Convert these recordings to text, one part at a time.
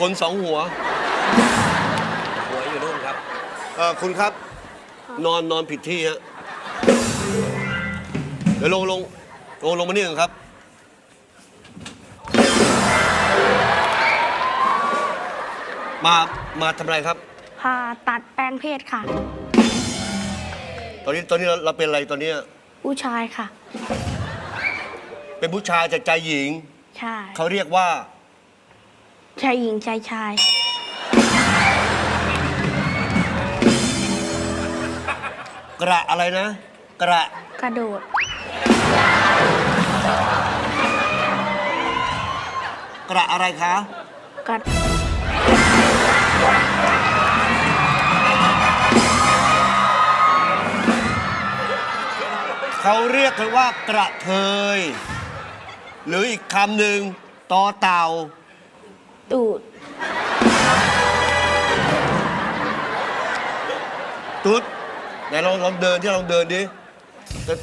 ขนสองหัว หัวอยู่นู่นครับ เออคุณครับ นอนนอนผิดที่ฮะ เดี๋ยวลงลงลงลงมานี่ก่อนครับ มามาทำอะไรครับ ผ่าตัดแปลงเพศค่ะ ตอนนี้ตอนนี้เราเราเป็นอะไรตอนเนี้ยผู้ชายค่ะ เป็นผู้ชายแต่ใจหญิง ใช่ เขาเรียกว่า ชายหญิงชายชาย กระอะไรนะ กระกระโดด กระอะไรคะ กระเขาเรียกกันว่ากระเทย หรืออีกคำหนึ่งตอเต่า ตูด ตุ๊ดไหนลองลองเดินที่ลองเดินดิจะ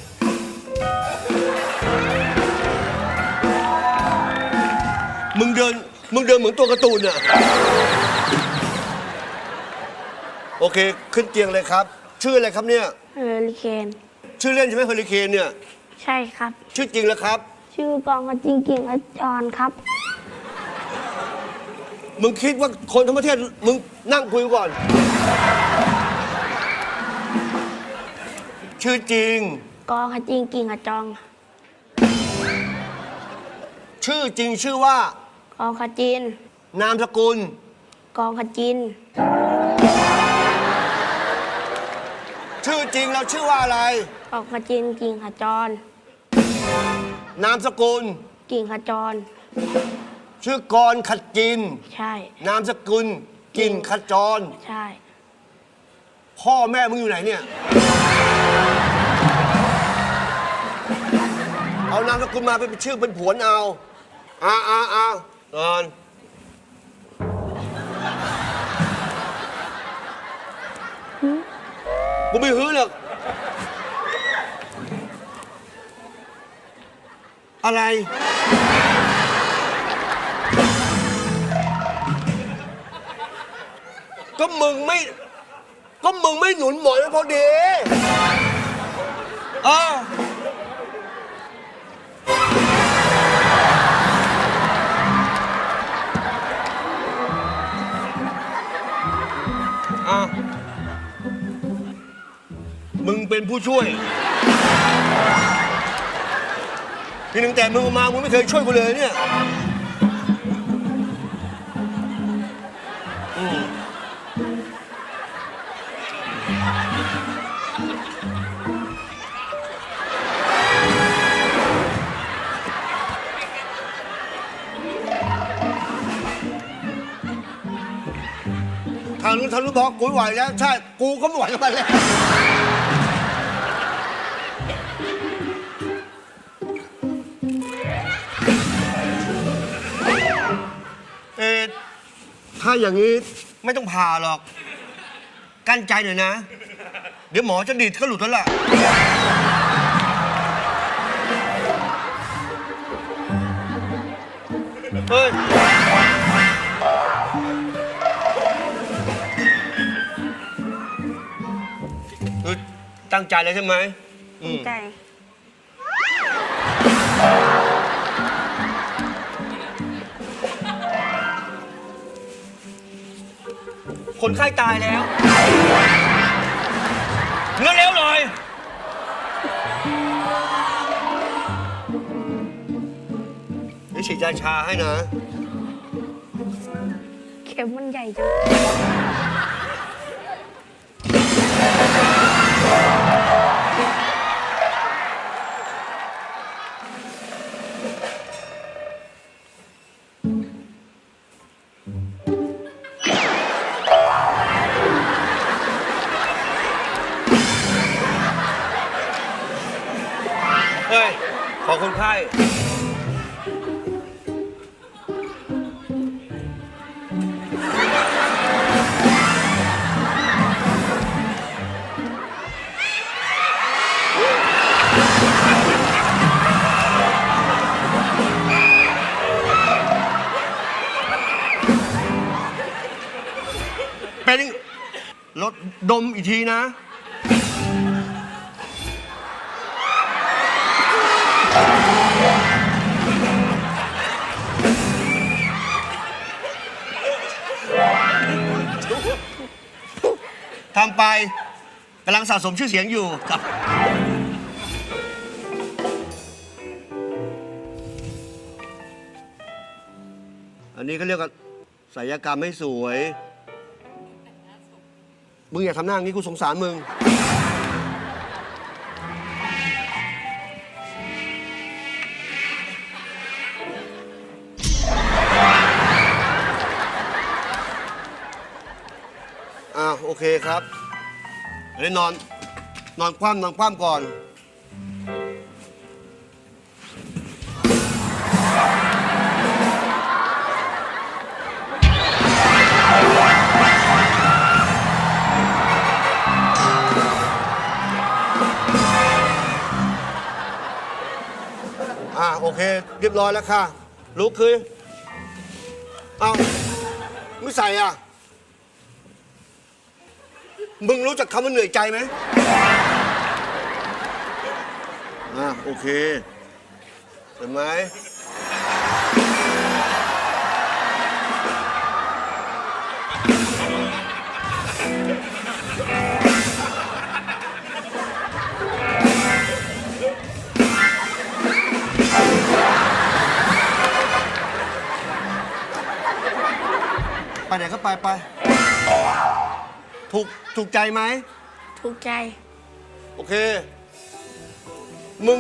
มึงเดิน มึงเดินเหมือนตัวการ์ตูนอะโอเค ขึ้นเตียงเลยครับ ชื่ออะไรครับเนี่ย เฮอริเคน ชื่อเล่นใช่ไหมเฮอริเคนเนี่ย ใช่ครับ ชื่อจริงแล้วครับ ชื่อกองกระจิงกิ่งอจรครับ มึงคิดว่าคนทั้งประเทศมึงนั่งคุยก่อน ชื่อจริง กองกระจิงกิ่งอจองชื่อจริงชื่อว่า กองกระจิน นามสกุล กองกระจิน ชื่อจริงเราชื่อว่าอะไร กองกระจินกิ่งขจร นามสกุล กิ่งขจร ชื่อกรขัดจิน ใช่ นามสกุลกิ่งขจร ใช่ พ่อแม่มึงอยู่ไหนเนี่ย เอานามสกุลมาเป็นชื่อเป็นผวนเอาอาอาอานอนกูไม่ฮื้อหรอกอะไร ก็มึงไม่ ก็มึงไม่หนุนหมอนให้พอดีเอออะมึงเป็นผู้ช่วยที่หนึ่งแต่มึงมา มึงไม่เคยช่วยกูเลยเนี่ย อืมางนู้นทางนู้นบอกกูไม่ไหวแล้ว ใช่ กูก็ไม่ไหวกับมันแล้วเออถ้าอย่างนี้ไม่ต้องผ่าหรอก กั้นใจหน่อยนะ เดี๋ยวหมอจะดีดก็หลุดแล้วล่ะ เฮ้ย ตั้งใจเลยใช่ไหมอืมใจ คนไข้ตายแล้วเร็วๆเลยเดี๋ยวฉีดยาชาให้นะ เข็มมันใหญ่จัง คนไข้เป็นรถดมอีกทีนะ ทำไปกำลังสะสมชื่อเสียงอยู่ครับ อันนี้เขาเรียกว่าศิลปกรรมให้สวย มึงอย่าทำหน้าอย่างนี้กูสงสารมึง เคครับอันนี้นอน นอนคว่ำนอนคว่ำก่อน อ่าโอเค เรียบร้อยแล้วค่ะ ลุกคือ เอาไม่ใส่อะ มึงรู้จักคำว่าเหนื่อยใจไหมอ่าโอเคเห็นไหมไปไหนก็ไปไป ถูกถูกใจไหม ถูกใจ โอเค มึง